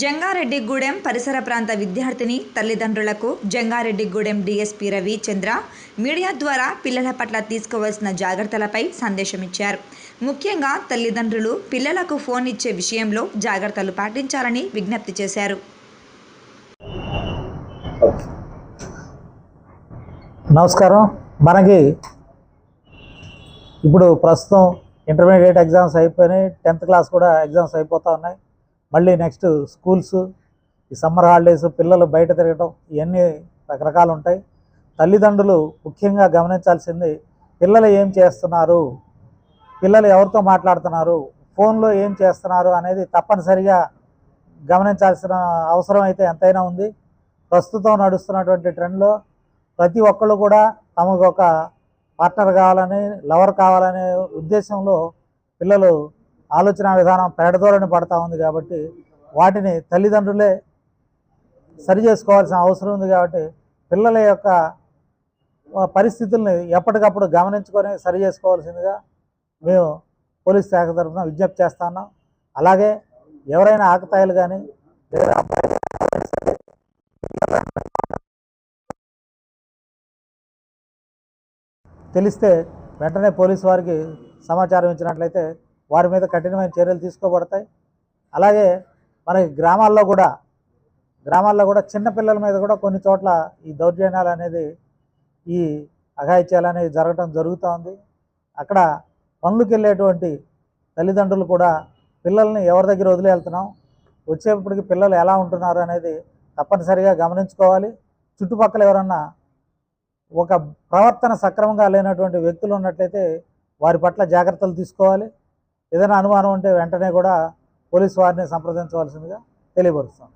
జంగారెడ్డిగూడెం పరిసర ప్రాంత విద్యార్థిని తల్లిదండ్రులకు జంగారెడ్డిగూడెం డీఎస్పీ రవి చంద్ర మీడియా ద్వారా పిల్లల పట్ల తీసుకోవాల్సిన జాగ్రత్తలపై సందేశం ఇచ్చారు ముఖ్యంగా తల్లిదండ్రులు పిల్లలకు ఫోన్ ఇచ్చే విషయంలో జాగ్రత్తలు పాటించాలని విజ్ఞప్తి చేశారు. నమస్కారం. మనకి ఇప్పుడు ప్రస్తుతం ఇంటర్మీడియట్ ఎగ్జామ్స్ అయిపోయినాయి. టెన్త్ క్లాస్ కూడా ఎగ్జామ్స్ అయిపోతూ ఉన్నాయి. మళ్ళీ నెక్స్ట్ స్కూల్స్ ఈ సమ్మర్ హాలిడేస్ పిల్లలు బయట తిరగటం ఇవన్నీ రకరకాలు ఉంటాయి. తల్లిదండ్రులు ముఖ్యంగా గమనించాల్సింది పిల్లలు ఏం చేస్తున్నారు? పిల్లలు ఎవరితో మాట్లాడుతున్నారు? ఫోన్లో ఏం చేస్తున్నారు అనేది తప్పనిసరిగా గమనించాల్సిన అవసరం అయితే ఎంతైనా ఉంది. ప్రస్తుతం నడుస్తున్నటువంటి ట్రెండ్లో ప్రతి ఒక్కళ్ళు కూడా తమకు ఒక పార్ట్నర్ కావాలని లవర్ కావాలనే ఉద్దేశంలో పిల్లలు ఆలోచన విధానం పెడదోరని పడతా ఉంది కాబట్టి వాటిని తల్లిదండ్రులే సరి చేసుకోవాల్సిన అవసరం ఉంది కాబట్టి పిల్లల యొక్క పరిస్థితుల్ని ఎప్పటికప్పుడు గమనించుకొని సరి చేసుకోవాల్సిందిగా మేము పోలీస్ శాఖ తరఫున విజ్ఞప్తి చేస్తున్నాం అలాగే ఎవరైనా ఆకతాయిలు కానీ లేదా అబ్బాయిలు తెలిస్తే వెంటనే పోలీసు వారికి సమాచారం ఇచ్చినట్లయితే వారి మీద కఠినమైన చర్యలు తీసుకోబడతాయి. అలాగే మనకి గ్రామాల్లో కూడా గ్రామాల్లో కూడా చిన్న పిల్లల మీద కూడా కొన్ని చోట్ల ఈ దౌర్జన్యాలు అనేది ఈ అఘాయిత్యాలు అనేవి జరగటం జరుగుతూ ఉంది. అక్కడ పనులకు వెళ్ళేటువంటి తల్లిదండ్రులు కూడా పిల్లల్ని ఎవరి దగ్గర వదిలి వెళ్తున్నాం వచ్చేప్పటికి పిల్లలు ఎలా ఉంటున్నారు అనేది తప్పనిసరిగా గమనించుకోవాలి. చుట్టుపక్కల ఎవరన్నా ఒక ప్రవర్తన సక్రమంగా లేనటువంటి వ్యక్తులు ఉన్నట్లయితే వారి పట్ల జాగ్రత్తలు తీసుకోవాలి. ఏదైనా అనుమానం ఉంటే వెంటనే కూడా పోలీసు వారిని సంప్రదించవలసిందిగా తెలియపరుస్తాను